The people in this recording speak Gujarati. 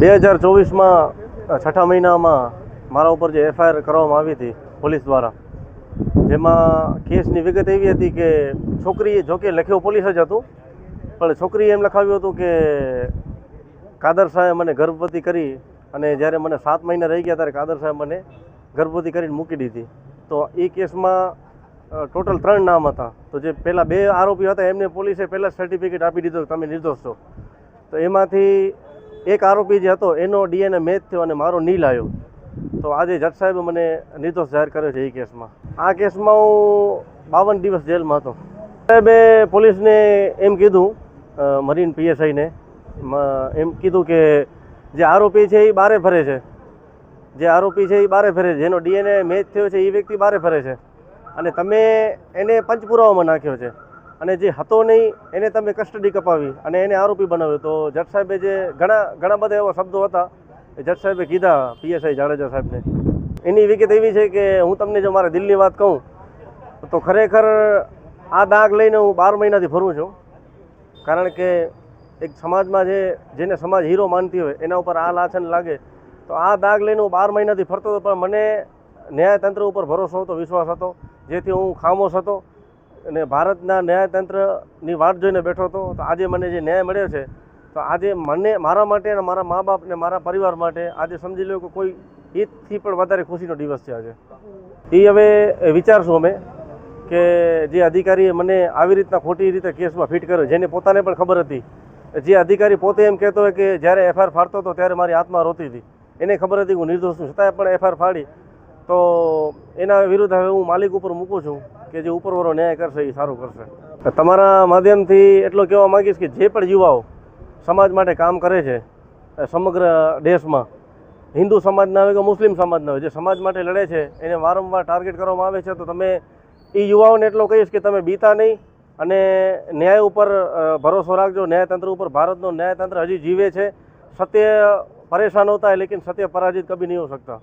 બે હજાર ચોવીસમાં છઠ્ઠા મહિનામાં મારા ઉપર જે એફઆઈઆર કરવામાં આવી હતી પોલીસ દ્વારા, જેમાં કેસની વિગત એવી હતી કે છોકરીએ જોકે લખ્યો પોલીસ જ હતું, પણ છોકરીએ એમ લખાવ્યું હતું કે કાદર સાહેબ મને ગર્ભવતી કરી અને જ્યારે મને સાત મહિના રહી ગયા ત્યારે કાદર સાહેબ મને ગર્ભવતી કરીને મૂકી દીધી. તો એ કેસમાં ટોટલ ત્રણ નામ હતા. તો જે પહેલાં બે આરોપી હતા, એમને પોલીસે પહેલાં સર્ટિફિકેટ આપી દીધો તમે નિર્દોષ છો. તો એમાંથી એક આરોપી જે હતો, એનો ડીએનએ મેચ થયો અને મારો નીલ આવ્યો. તો આજે જજ સાહેબે મને નિર્દોષ જાહેર કર્યો છે એ કેસમાં. આ કેસમાં હું બાવન દિવસ જેલમાં હતો. સાહેબે પોલીસને એમ કીધું મરીન પીએસઆઈને એમ કીધું કે જે આરોપી છે એ બારે ફરે છે. જે આરોપી છે એ બારે ફરે છે. જેનો ડીએનએ મેચ થયો છે એ વ્યક્તિ બારે ફરે છે. અને તમે એને પંચપુરાવામાં નાખ્યો છે. અને જે હતો નહીં, એને તમે કસ્ટડી કપાવી અને એને આરોપી બનાવ્યો. તો જજ સાહેબે જે ઘણા ઘણા બધા એવા શબ્દો હતા, એ જજ સાહેબે કીધા પીએસઆઈ જાડેજા સાહેબને. એની વિગત એવી છે કે હું તમને જો મારા દિલની વાત કહું, તો ખરેખર આ દાગ લઈને હું બાર મહિનાથી ફરું છું. કારણ કે એક સમાજમાં જે, જેને સમાજ હીરો માનતી હોય, એના ઉપર આ લાછન લાગે. તો આ દાગ લઈને હું બાર મહિનાથી ફરતો હતો, પણ મને ન્યાયતંત્ર ઉપર ભરોસો હતો, વિશ્વાસ હતો, જેથી હું ખામોશ હતો. અને ભારતના ન્યાયતંત્રની વાટ જોઈને બેઠો હતો, તો આજે મને જે ન્યાય મળ્યો છે, તો આજે મને, મારા માટે અને મારા મા બાપ ને મારા પરિવાર માટે આજે સમજી લો કે કોઈ ઈદથી પણ વધારે ખુશીનો દિવસ છે આજે. એ હવે વિચારશું અમે કે જે અધિકારીએ મને આવી રીતના ખોટી રીતે કેસમાં ફિટ કર્યો, જેને પોતાને પણ ખબર હતી, જે અધિકારી પોતે એમ કહેતો હોય કે જ્યારે એફઆઈઆર ફાડતો હતો ત્યારે મારી આત્મા રોતી હતી. એને ખબર હતી હું નિર્દોષ છું. છતાંય પણ એફઆઈઆર ફાડી. તો એના વિરુદ્ધ હવે હું માલિક ઉપર મૂકું છું. કે જે ઉપરવાળો ન્યાય કરશે એ સારું કરશે. તમારા માધ્યમથી એટલો કહેવા માગીશ કે જે પણ યુવાઓ સમાજ માટે કામ કરે છે સમગ્ર દેશમાં, હિન્દુ સમાજના હોય કે મુસ્લિમ સમાજના હોય, જે સમાજ માટે લડે છે, એને વારંવાર ટાર્ગેટ કરવામાં આવે છે, તો તમે એ યુવાઓને એટલો કહીશ કે તમે બીતા નહીં અને ન્યાય ઉપર ભરોસો રાખજો. ન્યાયતંત્ર ઉપર ભારતનો ન્યાયતંત્ર હજી જીવે છે. સત્ય પરેશાન હોતા હે લેકિન સત્ય પરાજિત કભી નહીં હો સકતા